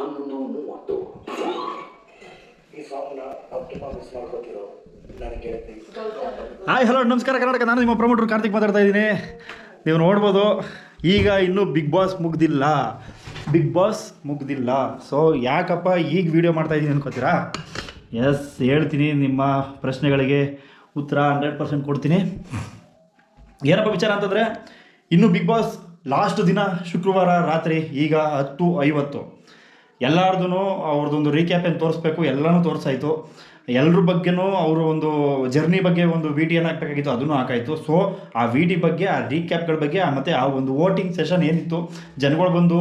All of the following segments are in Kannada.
ಹನ್ನೊಂದು ಮೂವತ್ತು. ಈ ಸಾಂಗ್ನ ತುಂಬ ಮಿಸ್ ಮಾಡ್ಕೋತಿರೋ ಹಾಯ್ ಹಲೋ ನಮಸ್ಕಾರ ಕರ್ನಾಟಕ. ನಾನು ನಿಮ್ಮ ಪ್ರಮೋಟರ್ ಕಾರ್ತಿಕ್ ಮಾತಾಡ್ತಾ ಇದ್ದೀನಿ. ನೀವು ನೋಡ್ಬೋದು ಈಗ ಇನ್ನೂ ಬಿಗ್ ಬಾಸ್ ಮುಗ್ದಿಲ್ಲ. ಬಿಗ್ ಬಾಸ್ ಮುಗ್ದಿಲ್ಲ. ಸೊ ಯಾಕಪ್ಪ ಈಗ ವಿಡಿಯೋ ಮಾಡ್ತಾ ಇದ್ದೀನಿ ಅನ್ಕೋತೀರಾ? ಎಸ್ ಹೇಳ್ತೀನಿ ನಿಮ್ಮ ಪ್ರಶ್ನೆಗಳಿಗೆ ಉತ್ತರ ಹಂಡ್ರೆಡ್ ಪರ್ಸೆಂಟ್ ಕೊಡ್ತೀನಿ. ಏನಪ್ಪ ವಿಚಾರ ಅಂತಂದರೆ ಇನ್ನು ಬಿಗ್ ಬಾಸ್ ಲಾಸ್ಟ್ ದಿನ ಶುಕ್ರವಾರ ರಾತ್ರಿ ಈಗ ಹತ್ತು ಐವತ್ತು. ಎಲ್ಲಾರ್ದು ಅವ್ರದ್ದೊಂದು ರೀಕ್ಯಾಪ್ ಏನು ತೋರಿಸ್ಬೇಕು, ಎಲ್ಲನೂ ತೋರಿಸಾಯಿತು. ಎಲ್ಲರ ಬಗ್ಗೆನೂ ಅವರು ಒಂದು ಜರ್ನಿ ಬಗ್ಗೆ ಒಂದು ವಿ ಟಿ ಏನಾಗಬೇಕಾಗಿತ್ತು ಅದನ್ನು ಹಾಕಾಯಿತು. ಸೊ ಆ ವಿ ಟಿ ಬಗ್ಗೆ, ಆ ರೀಕ್ಯಾಪ್ಗಳ ಬಗ್ಗೆ ಮತ್ತು ಆ ಒಂದು ವೋಟಿಂಗ್ ಸೆಷನ್ ಏನಿತ್ತು, ಜನಗಳು ಬಂದು,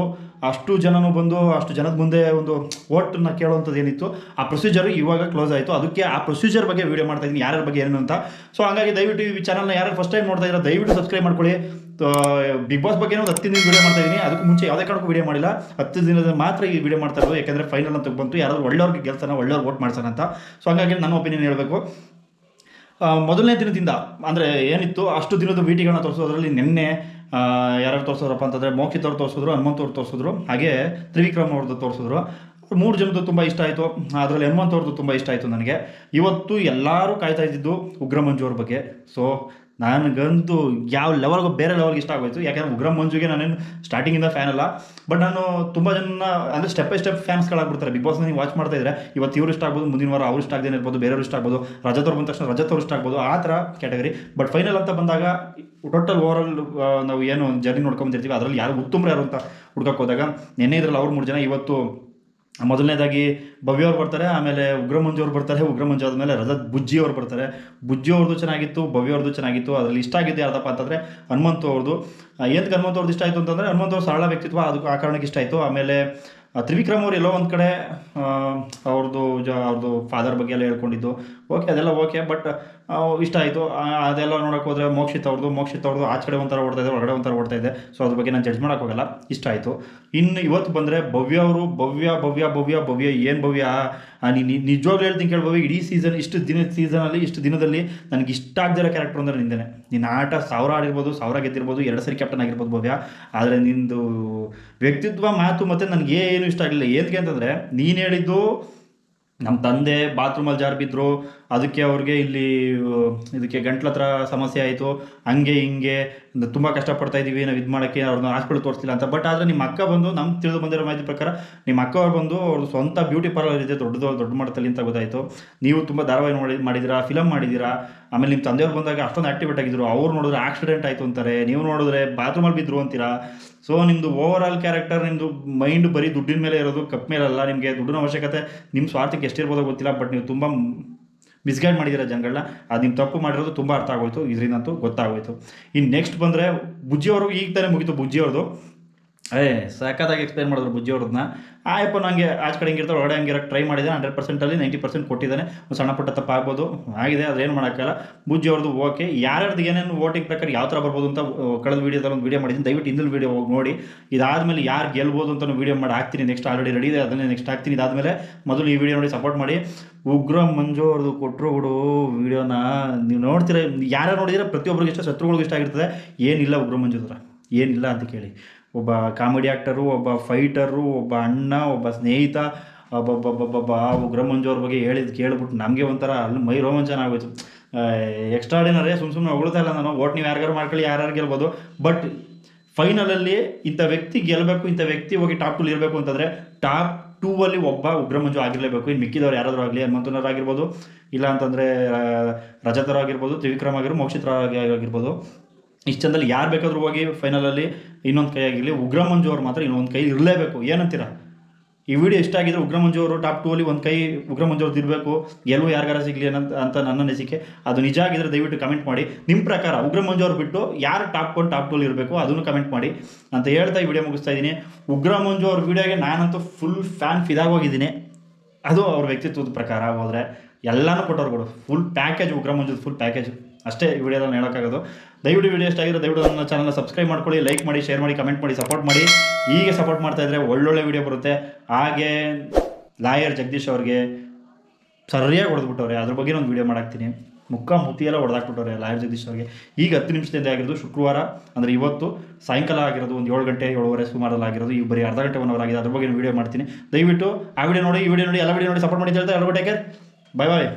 ಅಷ್ಟು ಜನನೂ ಬಂದು, ಅಷ್ಟು ಜನದ ಮುಂದೆ ಒಂದು ವೋಟನ್ನ ಕೇಳುವಂಥದ್ದು ಏನಿತ್ತು, ಆ ಪ್ರೊಸೀಜರ್ ಇವಾಗ ಕ್ಲೋಸ್ ಆಯಿತು. ಅದಕ್ಕೆ ಆ ಪ್ರೊಸೀಜರ್ ಬಗ್ಗೆ ವೀಡಿಯೋ ಮಾಡ್ತಾ ಇದ್ದೀನಿ ಯಾರ್ಯಾರ ಬಗ್ಗೆ ಏನು ಅಂತ. ಸೊ ಹಾಗಾಗಿ ದಯವಿಟ್ಟು ಈ ಚಾನಲ್ನ ಯಾರು ಫಸ್ಟ್ ಟೈಮ್ ನೋಡ್ತಾ ಇದ್ದಾರೆ, ದಯವಿಟ್ಟು ಸಬ್ಸ್ಕ್ರೈಬ್ ಮಾಡ್ಕೊಳ್ಳಿ. ಬಿಗ್ ಬಾಸ್ ಬಗ್ಗೆ ಒಂದು ಹತ್ತು ದಿನ ವೀಡಿಯೋ ಮಾಡ್ತಾ ಇದ್ದೀನಿ ಅದಕ್ಕೂ ಮುಂಚೆ ಯಾವುದೇ ಕಾರಣಕ್ಕೂ ವೀಡಿಯೋ ಮಾಡಿಲ್ಲ. ಹತ್ತು ದಿನದ ಮಾತ್ರ ಈ ವಿಡಿಯೋ ಮಾಡ್ತಾ ಇರೋದು. ಯಾಕಂದರೆ ಫೈನಲ್ ಅಂತ ಬಂತು. ಯಾರಾದರೂ ಒಳ್ಳೆಯವ್ರಿಗೆ ಗೆಲ್ತಾನ ಒಳ್ಳೆಯವ್ರು ವೋಟ್ ಮಾಡ್ತಾನೆ ಅಂತ. ಸೊ ಹಾಗಾಗಿ ನನ್ನ ಒಪಿನಿಯನ್ ಹೇಳಬೇಕು. ಮೊದಲನೇ ದಿನದಿಂದ, ಅಂದರೆ ಏನಿತ್ತು, ಅಷ್ಟು ದಿನದ ಭೇಟಿಗಳನ್ನ ತೋರಿಸೋದ್ರಲ್ಲಿ ನಿನ್ನೆ ಯಾರ್ಯಾರು ತೋರಿಸೋದ್ರಪ್ಪ ಅಂತಂದರೆ ಮೋಕಿತ್ ಅವ್ರು ತೋರಿಸಿದ್ರು, ಹನುಮಂತ್ ಅವ್ರು ತೋರಿಸಿದ್ರು, ಹಾಗೆ ತ್ರಿವಿಕ್ರಮ್ ಅವ್ರದ್ದು ತೋರಿಸಿದ್ರು. ಮೂರು ಜನದ್ದು ತುಂಬ ಇಷ್ಟ ಆಯಿತು. ಅದರಲ್ಲಿ ಹನುಮಂತ್ ಅವ್ರದ್ದು ತುಂಬ ಇಷ್ಟ ಆಯಿತು ನನಗೆ. ಇವತ್ತು ಎಲ್ಲರೂ ಕಾಯ್ತಾ ಇದ್ದಿದ್ದು ಉಗ್ರ ಮಂಜು ಅವ್ರ ಬಗ್ಗೆ. ಸೊ ನನಗಂತೂ ಯಾವ ಲೆವೆಲ್ಗೂ ಬೇರೆ ಲೆವೆಲ್ಗೆ ಇಷ್ಟ ಆಗೋಯ್ತು. ಯಾಕಂದರೆ ಉಗ್ರ ಮಂಜುಗೆ ನಾನೇನು ಸ್ಟಾರ್ಟಿಂಗಿಂದ ಫ್ಯಾನ್ ಅಲ್ಲ. ಬಟ್ ನಾನು ತುಂಬ ಜನ, ಅಂದರೆ ಸ್ಟೆಪ್ ಬೈ ಸ್ಟೆಪ್ ಫ್ಯಾನ್ಸ್ಗಳಾಗ್ಬಿಡ್ತಾರೆ ಬಿಗ್ ಬಾಸ್ ನೀವು ವಾಚ್ ಮಾಡ್ತಾ ಇದ್ರೆ ಇವತ್ತು ಇವ್ರು ಇಷ್ಟ ಆಗ್ಬೋದು, ಮುಂದಿನ ವಾರ ಅವ್ರು ಇಷ್ಟ ಆಗದೇನೆ ಇರ್ಬೋದು, ಬೇರೆಯವ್ರು ಇಷ್ಟ ಆಗ್ಬೋದು, ರಜತ್ ಬಂದ ತಕ್ಷಣ ರಜತ್ ಇಷ್ಟ ಆಗ್ಬೋದು, ಆ ಥರ ಕ್ಯಾಟಗರಿ ಬಟ್ ಫೈನಲ್ ಅಂತ ಬಂದಾಗ ಟೋಟಲ್ ಓವರಲ್ ನಾವು ಏನು ಜರ್ನಿ ನೋಡ್ಕೊಂಬಂದಿರ್ತೀವಿ ಅದರಲ್ಲಿ ಯಾರು ಉತ್ತಮರು ಯಾರು ಅಂತ ಹುಡ್ಕಕ್ಕೆ ಹೋದಾಗ, ನಿನ್ನೆ ಇದ್ರಲ್ಲಿ ಅವ್ರು ಮೂರು ಜನ, ಇವತ್ತು ಮೊದಲನೇದಾಗಿ ಭವ್ಯ ಅವ್ರು ಬರ್ತಾರೆ, ಆಮೇಲೆ ಉಗ್ರಮಂಜು ಅವ್ರು ಬರ್ತಾರೆ ಉಗ್ರಮಂಜು ಆದಮೇಲೆ ರಜತ್ ಬುಜ್ಜಿ ಅವ್ರು ಬರ್ತಾರೆ. ಬುಜ್ಜಿ ಅವ್ರದ್ದು ಚೆನ್ನಾಗಿತ್ತು, ಭವ್ಯ ಅವ್ರದ್ದು ಚೆನ್ನಾಗಿತ್ತು, ಅದರಲ್ಲಿ ಇಷ್ಟ ಆಗಿದ್ದು ಯಾರಪ್ಪ ಅಂತಂದರೆ ಹನುಮಂತು ಅವ್ರದ್ದು ಏನಕ್ಕೆ ಹನುಮಂತ ಅವ್ರದ್ದು ಇಷ್ಟ ಆಯಿತು ಅಂತಂದರೆ ಹನುಮಂತ ಅವ್ರ ಸರಳ ವ್ಯಕ್ತಿತ್ವ ಅದಕ್ಕೆ ಆ ಕಾರಣಕ್ಕೆ ಇಷ್ಟ ಆಯಿತು. ಆಮೇಲೆ ತ್ರಿವಿಕ್ರಮ್ ಅವ್ರು ಎಲ್ಲೋ ಒಂದು ಕಡೆ ಅವ್ರದ್ದು ಜ ಅವ್ರದ್ದು ಫಾದರ್ ಬಗ್ಗೆ ಎಲ್ಲ ಹೇಳ್ಕೊಂಡಿದ್ದು. ಓಕೆ ಅದೆಲ್ಲ ಓಕೆ ಬಟ್ ಇಷ್ಟ ಆಯಿತು. ಅದೆಲ್ಲ ನೋಡೋಕೆ ಹೋದರೆ ಮೋಕ್ಷಿತ್ ಅವ್ರದ್ದು ಮೋಕ್ಷಿತ್ ಅವ್ರದ್ದು ಆಚೆ ಕಡೆ ಒಂಥರ ಓಡ್ತಾ ಇದೆ ಒಳಗಡೆ ಒಂಥರ ಓಡ್ತಾ ಇದೆ. ಸೊ ಅದ್ರ ಬಗ್ಗೆ ನಾನು ಜಡ್ಜ್ ಹೋಗಲ್ಲ. ಇಷ್ಟ ಆಯಿತು. ಇನ್ನು ಇವತ್ತು ಬಂದರೆ ಭವ್ಯ ಅವರು, ಭವ್ಯ ಭವ್ಯ ಭವ್ಯ ಭವ್ಯ, ಏನು ಭವ್ಯ? ನಿಜವಾಗ್ಲೂ ಹೇಳ್ತೀನಿ ಕೇಳ್ಬೋದು ಇಡೀ ಸೀಸನ್ ಇಷ್ಟು ದಿನ ಸೀಸನಲ್ಲಿ ಇಷ್ಟು ದಿನದಲ್ಲಿ ನನಗೆ ಇಷ್ಟ ಆಗದಿರೋ ಕ್ಯಾರೆಕ್ಟರ್ ಅಂದರೆ ನಿಂದೇನೆ. ನಿನ್ನ ಆಟ ಸಾವಿರ ಆಡಿರ್ಬೋದು ಸಾವಿರ ಗೆದ್ದಿರ್ಬೋದು, ಎರಡು ಸರಿ ಕ್ಯಾಪ್ಟನ್ ಆಗಿರ್ಬೋದು ಭವ್ಯ. ಆದರೆ ನಿಂದು ವ್ಯಕ್ತಿತ್ವ, ಮಾತು ಮತ್ತು ನನಗೆ ಏನು ಇಷ್ಟ ಆಗಲಿಲ್ಲ. ಏನಕ್ಕೆ ಅಂತಂದರೆ, ನೀನು ಹೇಳಿದ್ದು ನಮ್ಮ ತಂದೆ ಬಾತ್ರೂಮಲ್ಲಿ ಜಾರು ಬಿದ್ದರು ಅದಕ್ಕೆ ಅವ್ರಿಗೆ ಇಲ್ಲಿ ಇದಕ್ಕೆ ಗಂಟ್ಲ ಹತ್ರ ಸಮಸ್ಯೆ ಆಯಿತು. ಹಂಗೆ ಹಿಂಗೆ ತುಂಬ ಕಷ್ಟಪಡ್ತಾ ಇದ್ದೀವಿ ನಾವು ಇದು ಮಾಡೋಕ್ಕೆ ಅವ್ರನ್ನ ಹಾಸ್ಪಿಟಲ್ ತೋರಿಸಿಲ್ಲ ಅಂತ. ಬಟ್ ಆದರೆ ನಿಮ್ಮ ಅಕ್ಕ ಬಂದು ನಮ್ಗೆ ತಿಳಿದು ಬಂದಿರೋ ಮಾಹಿತಿ ಪ್ರಕಾರ ನಿಮ್ಮ ಅಕ್ಕ ಅವ್ರು ಬಂದು ಅವ್ರ ಸ್ವಂತ ಬ್ಯೂಟಿ ಪಾರ್ಲರ್ ಇದೆ, ದೊಡ್ಡದು, ದೊಡ್ಡ ಮಟ್ಟದಲ್ಲಿ ಅಂತ ಗೊತ್ತಾಯಿತು. ನೀವು ತುಂಬ ಧಾರಾವಾಹಿ ನೋಡಿ ಮಾಡಿದ್ದೀರಾ ಫಿಲಮ್ ಮಾಡಿದ್ದೀರಾ ಆಮೇಲೆ ನಿಮ್ಮ ತಂದೆಯವ್ರು ಬಂದಾಗ ಅಷ್ಟೊಂದು ಆಕ್ಟಿವೇಟ್ ಆಗಿದ್ರು ಅವ್ರು ನೋಡಿದ್ರೆ ಆಕ್ಸಿಡೆಂಟ್ ಆಯಿತು ಅಂತಾರೆ. ನೀವು ನೋಡಿದ್ರೆ ಬಾತ್ರೂಮಲ್ಲಿ ಬಿದ್ದರು ಅಂತೀರಾ? ಸೊ ನಿಮ್ಮದು ಓವರ್ ಆಲ್ ಕ್ಯಾರೆಕ್ಟರ್ ನಿಮ್ಮದು ಮೈಂಡ್ ಬರೀ ದುಡ್ಡಿನ ಮೇಲೆ ಇರೋದು, ಕಪ್ ಮೇಲಲ್ಲ ನಿಮಗೆ ದುಡ್ಡಿನ ಅವಶ್ಯಕತೆ. ನಿಮ್ಮ ಸ್ವಾರ್ಥಕ್ಕೆ ಎಷ್ಟಿರ್ಬೋದೋ ಗೊತ್ತಿಲ್ಲ ಬಟ್ ನೀವು ತುಂಬ ಮಿಸ್ಗೈಡ್ ಮಾಡಿದ್ದೀರ ಜನಗಳನ್ನ. ಅದು ನಿಮ್ಮ ತಪ್ಪು ಮಾಡಿರೋದು ತುಂಬ ಅರ್ಥ ಆಗೋಯ್ತು. ಇದರಿಂದಂತೂ ಗೊತ್ತಾಗೋಯ್ತು. ಇನ್ನು ನೆಕ್ಸ್ಟ್ ಬಂದರೆ ಬುಜ್ಜಿಯವರು ಈಗ ತಾನೇ ಮುಗೀತು ಬುಜ್ಜಿಯವ್ರದ್ದು ಏ ಸಖತ್ತಾಗಿ ಎಕ್ಸ್ಪ್ಲೈನ್ ಮಾಡಿದ್ರು ಬುಜ್ಜಿ ಆಯಪ್ಪ ನನಗೆ ಆಚೆ ಕಡೆ ಹಿಂಗಿರ್ತಾರೆ ಹಂಗೆ ಯಾರಕ್ಕೆ ಟ್ರೈ ಮಾಡಿದೆ ಹಂಡ್ರೆಡ್ ಪರ್ಸೆಂಟಲ್ಲಿ ನೈಂಟಿ ಪರ್ಸೆಂಟ್ ಕೊಟ್ಟಿದ್ದಾನೆ ಒಂದು ಸಣ್ಣ ಪುಟ್ಟ ತಪ್ಪಾಗ್ಬೋದು ಆಗಿದೆ ಅದೇನು ಮಾಡೋಕ್ಕಲ್ಲ ಬುಜ್ಜಿ ಅವ್ರದ್ದು ಓಕೆ. ಯಾರ್ಯಾರ್ದು ಏನೇನು ವೋಟಿಂಗ್ ಪ್ರಕಾರ ಯಾವ ಥರ ಬರ್ಬೋದು ಅಂತ ಆ, ಕಳೆದ ವೀಡಿಯೋದಲ್ಲಿ ಒಂದು ವೀಡಿಯೋ ಮಾಡಿದ್ದೀನಿ. ದಯವಿಟ್ಟು ಹಿಂದಿನ ವೀಡಿಯೋ ಹೋಗಿ ನೋಡಿ. ಇದಾದಮೇಲೆ ಯಾರು ಗೆಲ್ಬೋದು ಅಂತ ವೀಡಿಯೋ ಮಾಡಿ ಹಾಕ್ತೀನಿ. ನೆಕ್ಸ್ಟ್ ಆಲ್ರೆಡಿ ರೆಡಿ ಇದೆ ಅದನ್ನೇ ನೆಕ್ಸ್ಟ್ ಹಾಕ್ತೀನಿ. ಇದಾದಮೇಲೆ ಮೊದಲು ಈ ವೀಡಿಯೋ ನೋಡಿ ಸಪೋರ್ಟ್ ಮಾಡಿ. ಉಗ್ರ ಮಂಜು ಅವ್ರದ್ದು ಕೊಟ್ಟರು ಬಿಡು ವೀಡಿಯೋನ ನೀವು ನೋಡ್ತೀರ ಯಾರು ನೋಡಿದ್ರೆ ಪ್ರತಿಯೊಬ್ಬರಿಗೆ ಇಷ್ಟ ಶತ್ರುಗಳಿಗೂ ಇಷ್ಟ ಆಗಿರ್ತದೆ. ಏನಿಲ್ಲ ಉಗ್ರ ಮಂಜು ಏನಿಲ್ಲ ಅಂತ ಕೇಳಿ. ಒಬ್ಬ ಕಾಮಿಡಿ ಆ್ಯಕ್ಟರು ಒಬ್ಬ ಫೈಟರು, ಒಬ್ಬ ಅಣ್ಣ, ಒಬ್ಬ ಸ್ನೇಹಿತ ಒಬ್ಬೊಬ್ಬೊಬ್ಬೊಬ್ಬ ಉಗ್ರ ಮಂಜು ಅವ್ರ ಬಗ್ಗೆ ಹೇಳಿದ್ದು ಕೇಳ್ಬಿಟ್ಟು ನಮಗೆ ಒಂಥರ ಅಲ್ಲಿ ಮೈ ರೋಮಾಂಚನ ಆಗೋಯ್ತು. ಎಕ್ಸ್ಟ್ರಾಡಿನರೇ ಸುಮ್ಮ ಸುಮ್ಮನೆ ಹೊಗಳ್ತಾ ಇಲ್ಲ ನಾನು. ಓಟ್ ನೀವು ಯಾರ್ಯಾರು ಮಾಡ್ಕೊಳ್ಳಿ, ಯಾರ್ಯಾರು ಗೆಲ್ಬೋದು. ಬಟ್ ಫೈನಲಲ್ಲಿ ಇಂಥ ವ್ಯಕ್ತಿ ಗೆಲ್ಲಬೇಕು ಇಂಥ ವ್ಯಕ್ತಿ ಹೋಗಿ ಟಾಪ್ ಟೂಲ್ ಇರಬೇಕು ಅಂತಂದರೆ ಟಾಪ್ ಟೂ ಅಲ್ಲಿ ಒಬ್ಬ ಉಗ್ರ ಮಂಜು ಆಗಿರಲೇಬೇಕು. ಇನ್ನು ಮಿಕ್ಕಿದವ್ರು ಯಾರಾದರೂ ಆಗಲಿ, ಹನುಮಂತನವ್ರು ಆಗಿರ್ಬೋದು, ಇಲ್ಲ ಅಂತಂದರೆ ರಜತರಾಗಿರ್ಬೋದು ತ್ರಿವಿಕ್ರಮ್ ಆಗಿರ್ಬೋದು, ಮೋಕ್ಷಿತ್ರ ಆಗಿರ್ಬೋದು. ಇಷ್ಟು ಚಂದಲ್ಲಿ ಯಾರು ಬೇಕಾದರೂ ಹೋಗಿ ಫೈನಲಲ್ಲಿ ಇನ್ನೊಂದು ಕೈ ಆಗಿರಲಿ, ಉಗ್ರ ಮಂಜು ಅವ್ರು ಮಾತ್ರ ಇನ್ನೊಂದು ಕೈ ಇರಲೇಬೇಕು. ಏನಂತೀರ? ಈ ವಿಡಿಯೋ ಇಷ್ಟ ಆಗಿದ್ರೆ ಉಗ್ರ ಮಂಜು ಅವರು ಟಾಪ್ ಟೂ ಅಲ್ಲಿ ಒಂದು ಕೈ ಉಗ್ರ ಮಂಜು ಅವ್ರದ್ದು ಇರಬೇಕು. ಎಲ್ಲೂ ಯಾರಿಗಾರ ಸಿಗಲಿ ಅನ್ನೋ ಅಂತ ನನ್ನ ಅನಿಸಿಕೆ. ಅದು ನಿಜ ಆಗಿದ್ರೆ ದಯವಿಟ್ಟು ಕಮೆಂಟ್ ಮಾಡಿ. ನಿಮ್ಮ ಪ್ರಕಾರ ಉಗ್ರ ಮಂಜು ಅವ್ರು ಬಿಟ್ಟು ಯಾರು ಟಾಪ್ ಒನ್ ಟಾಪ್ ಟೂಲ್ ಇರಬೇಕು ಅದನ್ನು ಕಮೆಂಟ್ ಮಾಡಿ. ಅಂತ ಹೇಳ್ತಾ ಈ ವಿಡಿಯೋ ಮುಗಿಸ್ತಾ ಇದ್ದೀನಿ ಉಗ್ರ ಮಂಜು ಅವ್ರ ವಿಡಿಯೋಗೆ ನಾನಂತೂ ಫುಲ್ ಫ್ಯಾನ್ ಫಿದಾಗೋಗಿದ್ದೀನಿ ಅದು ಅವ್ರ ವ್ಯಕ್ತಿತ್ವದ ಪ್ರಕಾರ ಹೋದರೆ ಎಲ್ಲನೂ ಕೊಟ್ಟವ್ರು ಕೊಡು. ಫುಲ್ ಪ್ಯಾಕೇಜ್ ಉಗ್ರ ಮಂಜುದು ಫುಲ್ ಪ್ಯಾಕೇಜ್ ಅಷ್ಟೇ ಈ ವಿಡಿಯೋದಲ್ಲಿ ಹೇಳೋಕ್ಕಾಗೋದು. ದಯವಿಟ್ಟು ವಿಡಿಯೋ ಇಷ್ಟ ಆಗಿರೋ ದಯವಿಟ್ಟು ನನ್ನ ಚಾನಲ್ನ ಸಬ್ಸ್ಕ್ರೈಬ್ ಮಾಡ್ಕೊಳ್ಳಿ ಲೈಕ್ ಮಾಡಿ ಶೇರ್ ಮಾಡಿ ಕಮೆಂಟ್ ಮಾಡಿ ಸಪೋರ್ಟ್ ಮಾಡಿ. ಹೀಗೆ ಸಪೋರ್ಟ್ ಮಾಡ್ತಾ ಇದ್ರೆ ಒಳ್ಳೊಳ್ಳೆ ವಿಡಿಯೋ ಬರುತ್ತೆ. ಹಾಗೆ ಲಾಯರ್ ಜಗದೀಶ್ ಅವ್ರಿಗೆ ಸರಿಯಾಗಿ ಹೊಡೆದ್ಬಿಟ್ಟವ್ರೆ. ಅದ್ರ ಬಗ್ಗೆ ಒಂದು ವಿಡಿಯೋ ಮಾಡಾಕ್ತೀನಿ. ಮುಖ ಮುತಿಯೆಲ್ಲ ಹೊಡೆದಾಕ್ಬಿಟ್ಟವ್ರೆ ಲಾಯರ್ ಜಗದೀಶ್ ಅವ್ರಿಗೆ. ಈಗ ಹತ್ತು ನಿಮಿಷದಿಂದ ಆಗಿರೋದು ಶುಕ್ರವಾರ, ಅಂದರೆ ಇವತ್ತು ಸಾಯಂಕಾಲ ಆಗಿರೋದು ಒಂದು ಏಳು ಗಂಟೆ, ಏಳುವರೆ ಸುಮಾರಲ್ಲಿ ಆಗಿರೋದು. ಈ ಬರೀ ಅರ್ಧ ಗಂಟೆ ಒನ್ ಆಗಿದೆ. ಅದ್ರ ಬಗ್ಗೆ ವಿಡಿಯೋ ಮಾಡ್ತೀನಿ. ದಯವಿಟ್ಟು ಆ ವಿಡಿಯೋ ನೋಡಿ, ಈ ವಿಡಿಯೋ ನೋಡಿ, ಎಲ್ಲ ವಿಡಿಯೋ ನೋಡಿ ಸಪೋರ್ಟ್ ಮಾಡಿ ಹೇಳ್ತಾ ಎಲ್ಲ ಟೇಕರ್ ಬಾಯ್ ಬಾಯ್